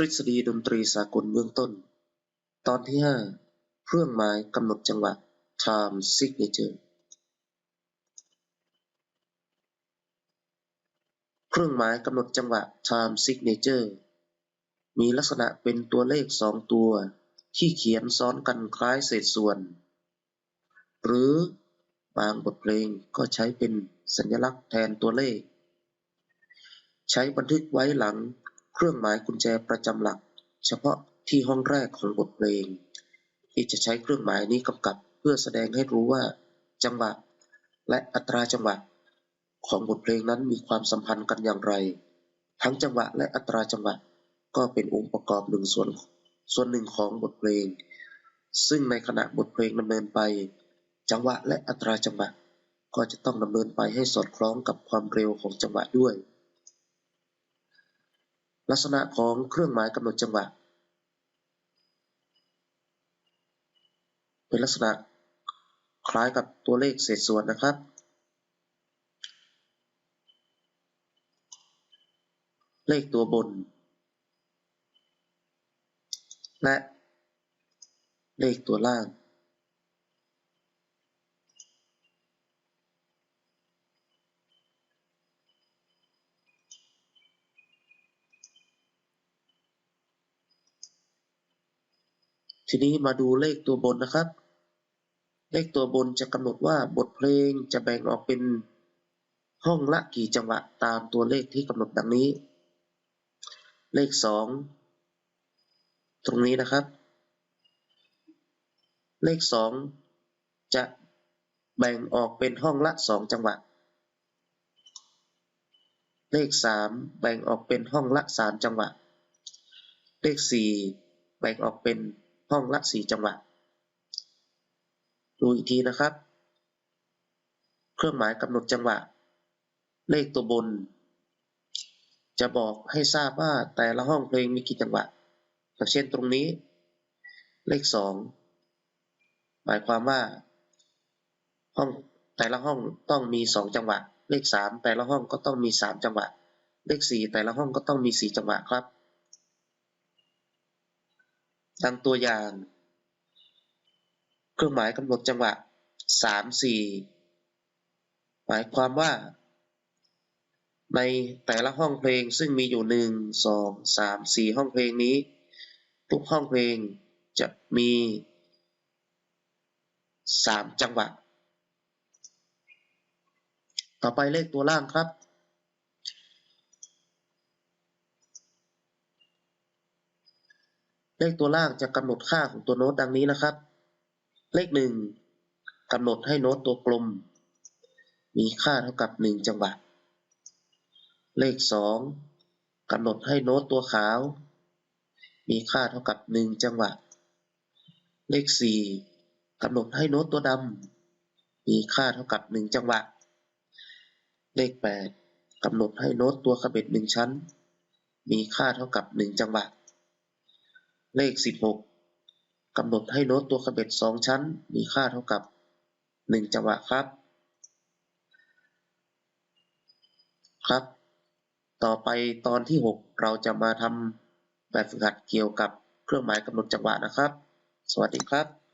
ทฤษฎีดนตรีสากลเบื้องต้น ตอนที่ 5 เครื่องหมายกำหนดจังหวะ time signature เครื่องหมายกำหนดจังหวะ time signature มีลักษณะเป็นตัวเลขสองตัว ที่เขียนซ้อนกันคล้ายเศษส่วน หรือบางบทเพลงก็ใช้เป็นสัญลักษณ์แทนตัวเลข ใช้บันทึกไว้หลัง เครื่องหมายกุญแจประจำหลัก เฉพาะที่ห้องแรกของบทเพลง ที่จะใช้เครื่องหมายนี้กำกับเพื่อแสดงให้รู้ว่า จังหวะ และอัตราจังหวะ ของบทเพลงนั้นมีความสัมพันธ์กันอย่างไร ทั้งจังหวะและอัตราจังหวะก็เป็นองค์ประกอบหนึ่งส่วนส่วนหนึ่งของบทเพลง ซึ่งในขณะบทเพลงดำเนินไป จังหวะและอัตราจังหวะก็จะต้องดำเนินไปให้สอดคล้องกับความเร็วของจังหวะด้วย ลักษณะของเครื่องหมายกำหนดจังหวะ เป็นลักษณะคล้ายกับตัวเลขเศษส่วนนะครับ เลขตัวบน และเลขตัวล่าง ทีนี้มาดูเลขตัวบนนะครับ เลขตัวบนจะกำหนดว่าบทเพลงจะแบ่งออกเป็นห้องละกี่จังหวะตามตัวเลขที่กำหนดดังนี้ เลขสองตรงนี้นะครับ เลขสองจะแบ่งออกเป็นห้องละสองจังหวะ เลขสามแบ่งออกเป็นห้องละสามจังหวะ เลขสี่แบ่งออกเป็น ห้องละสี่จังหวะ ดูอีกทีนะครับ เครื่องหมายกำหนดจังหวะ เลขตัวบน จะบอกให้ทราบว่าแต่ละห้องเพลงมีกี่จังหวะอย่างเช่นตรงนี้ เลขสองหมายความว่า ห้องแต่ละห้องต้องมีสองจังหวะ เลขสามแต่ละห้องก็ต้องมีสามจังหวะ เลขสี่แต่ละห้องก็ต้องมีสี่จังหวะครับ ดังตัวอย่าง เครื่องหมายกำหนดจังหวะสามสี่หมายความว่า ในแต่ละห้องเพลงซึ่งมีอยู่หนึ่งสองสามสี่ห้องเพลงนี้ ทุกห้องเพลงจะมีสามจังหวะ ต่อไปเลขตัวล่างครับ เลขตัวล่างจะกำหนดค่าของตัวโน้ตดังนี้นะครับ เลขหนึ่งกำหนดให้โน้ตตัวกลม มีค่าเท่ากับหนึ่งจังหวะ เลขสองกำหนดให้โน้ตตัวขาว มีค่าเท่ากับหนึ่งจังหวะ เลขสี่กำหนดให้โน้ตตัวดำ มีค่าเท่ากับหนึ่งจังหวะ เลขแปดกำหนดให้โน้ตตัวขบเบ็ดหนึ่งชั้น มีค่าเท่ากับหนึ่งจังหวะ เลข 16กำหนดให้โน้ตตัวขบเบ็ดสองชั้น มีค่าเท่ากับหนึ่งจังหวะครับ ครับ ต่อไปตอนที่หกเราจะมาทำแบบฝึกหัดเกี่ยวกับเครื่องหมายกำหนดจังหวะนะครับ สวัสดีครับ